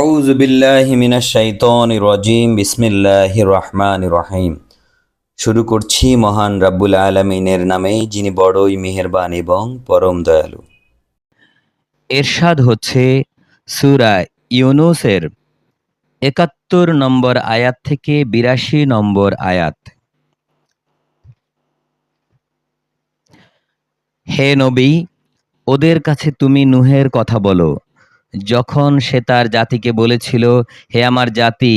আউযু বিল্লাহি মিনাশ শাইতানির রাজিম, বিসমিল্লাহির রহমানির রহিম। শুরু করছি মহান রাব্বুল আলামিনের নামে, যিনি বড়ই মেহেরবান এবং পরম দয়ালু। এরশাদ হচ্ছে সূরা ইউনুসের একাত্তর নম্বর আয়াত থেকে বিরাশি নম্বর আয়াত। হে নবী, ওদের কাছে তুমি নুহের কথা বলো। যখন সে তার জাতিকে বলেছিল, হে আমার জাতি,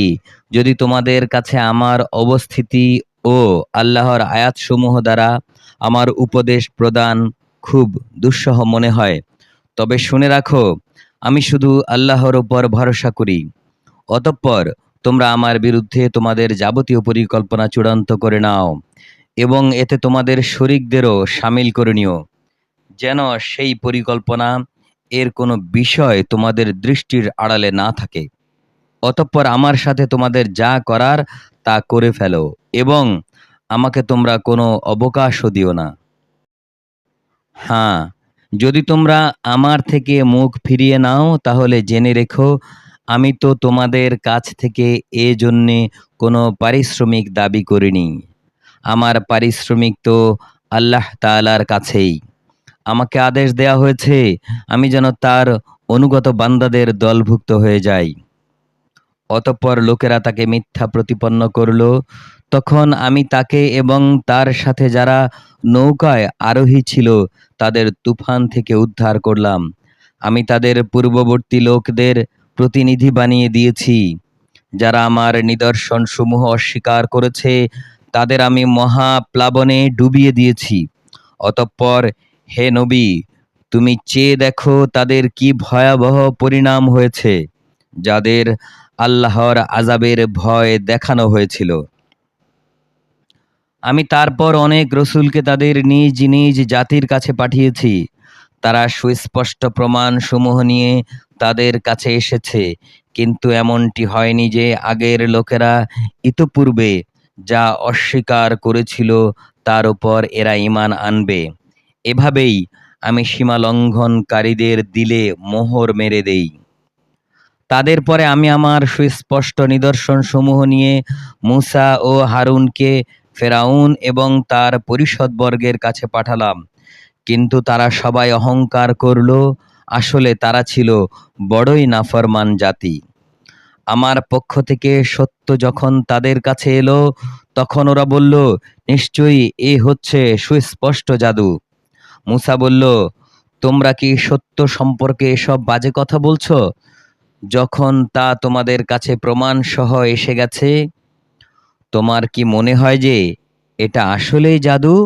যদি তোমাদের কাছে আমার অবস্থিতি ও আল্লাহর আয়াতসমূহ দ্বারা আমার উপদেশ প্রদান খুব দুঃসহ মনে হয়, তবে শুনে রাখো, আমি শুধু আল্লাহর ওপর ভরসা করি। অতঃপর তোমরা আমার বিরুদ্ধে তোমাদের যাবতীয় পরিকল্পনা চূড়ান্ত করে নাও এবং এতে তোমাদের শরিকদেরও সামিল করে নিও। যেন সেই পরিকল্পনা এর কোনো বিষয় তোমাদের দৃষ্টির আড়ালে না থাকে। অতঃপর আমার সাথে তোমাদের যা করার তা করে ফেলো এবং আমাকে তোমরা কোনো অবকাশও দিও না। হ্যাঁ যদি তোমরা আমার থেকে মুখ ফিরিয়ে নাও, তাহলে জেনে রেখো, আমি তো তোমাদের কাছ থেকে এ জন্যে কোনো পারিশ্রমিক দাবি করিনি। আমার পারিশ্রমিক তো আল্লাহ তাআলার কাছেই। আমাকে আদেশ দেয়া হয়েছে, আমি যেন তার অনুগত বান্দাদের দলভুক্ত হয়ে যাই। অতঃপর লোকেরা তাকে মিথ্যা প্রতিপন্ন করল। তখন আমি তাকে এবং তার সাথে যারা নৌকায় আরোহী ছিল, তাদের তুফান থেকে উদ্ধার করলাম। আমি তাদের পূর্ববর্তী লোকদের প্রতিনিধি বানিয়ে দিয়েছি। যারা আমার নিদর্শন সমূহ অস্বীকার করেছে, তাদের আমি মহাপ্লাবনে ডুবিয়ে দিয়েছি। অতঃপর হে নবী, তুমি চেয়ে দেখো তাদের কি ভয়াবহ পরিণাম হয়েছে, যাদের আল্লাহর আজাবের ভয় দেখানো হয়েছিল। আমি তারপর অনেক রসুলকে তাদের নিজ নিজ জাতির কাছে পাঠিয়েছি। তারা সুস্পষ্ট প্রমাণ সমূহ নিয়ে তাদের কাছে এসেছে, কিন্তু এমনটি হয়নি যে আগের লোকেরা ইতপূর্বে যা অস্বীকার করেছিল তার উপর এরা ঈমান আনবে। এভাবেই আমি সীমা লঙ্ঘনকারীদের দিলে মোহর মেরে দেই। তাদের পরে আমি আমার সুস্পষ্ট নিদর্শন সমূহ নিয়ে মুসা ও হারুনকে ফেরাউন এবং তার পরিষদবর্গের কাছে পাঠালাম। কিন্তু তারা সবাই অহংকার করল, আসলে তারা ছিল বড়ই নাফরমান জাতি। আমার পক্ষ থেকে সত্য যখন তাদের কাছে এলো, তখন ওরা বলল, নিশ্চয়ই এ হচ্ছে সুস্পষ্ট জাদু। মুসা বলল, তোমরা কি সত্য সম্পর্কে এসব বাজে কথা বলছো? যখন তা তোমাদের কাছে প্রমাণ সহ এসে গেছে, তোমার কি মনে হয় যে এটা আসলেই জাদু?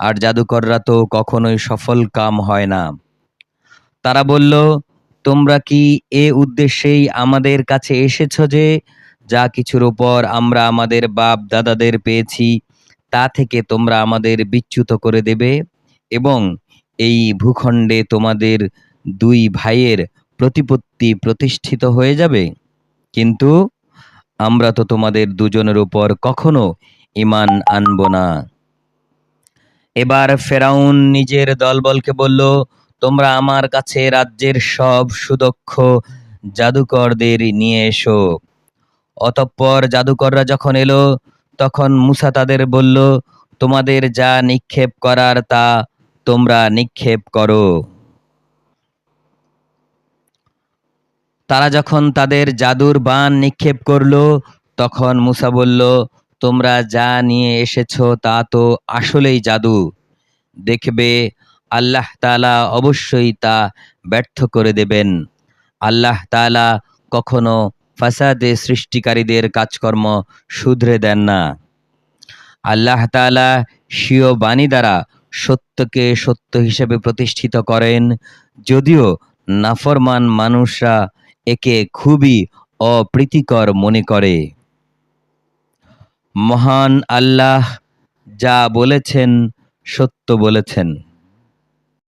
আর জাদুকররা তো কখনোই সফল কাম হয় না। তারা বলল, তোমরা কি এ উদ্দেশ্যেই আমাদের কাছে এসেছ যে যা কিছুর উপর আমরা আমাদের বাপ দাদাদের পেয়েছি, তা থেকে তোমরা আমাদের বিচ্যুত করে দেবে? এবং এই ভূখণ্ডে তোমাদের দুই ভাইয়ের প্রতিপত্তি প্রতিষ্ঠিত হয়ে যাবে। কিন্তু আমরা তো তোমাদের দুজনের উপর কখনো ইমান আনব না। এবার ফেরাউন নিজের দলবলকে বলল, তোমরা আমার কাছে রাজ্যের সব সুদক্ষ জাদুকরদের নিয়ে এসো। অতঃপর জাদুকররা যখন এলো, তখন মুসা তাদের বলল, তোমাদের যা নিক্ষেপ করার তা তোমরা নিক্ষেপ করো। তারা যখন তাদের জাদুর বান নিক্ষেপ করল, তখন মুসা বলল, তোমরা যা নিয়ে এসেছ তা তো আসলেই জাদু। দেখবে, আল্লাহ তালা অবশ্যই তা ব্যর্থ করে দেবেন। আল্লাহ তাআলা কখনো ফাসাদে সৃষ্টিকারীদের কাজকর্ম শুধরে দেন না। আল্লাহ তালা স্বীয় বাণী দ্বারা সত্যকে সত্য হিসেবে প্রতিষ্ঠিত করেন। যদিও নাফরমান মানুষরা একে খুবই অপ্রীতিকর মনে করে। মহান আল্লাহ যা বলেছেন, সত্য বলেছেন।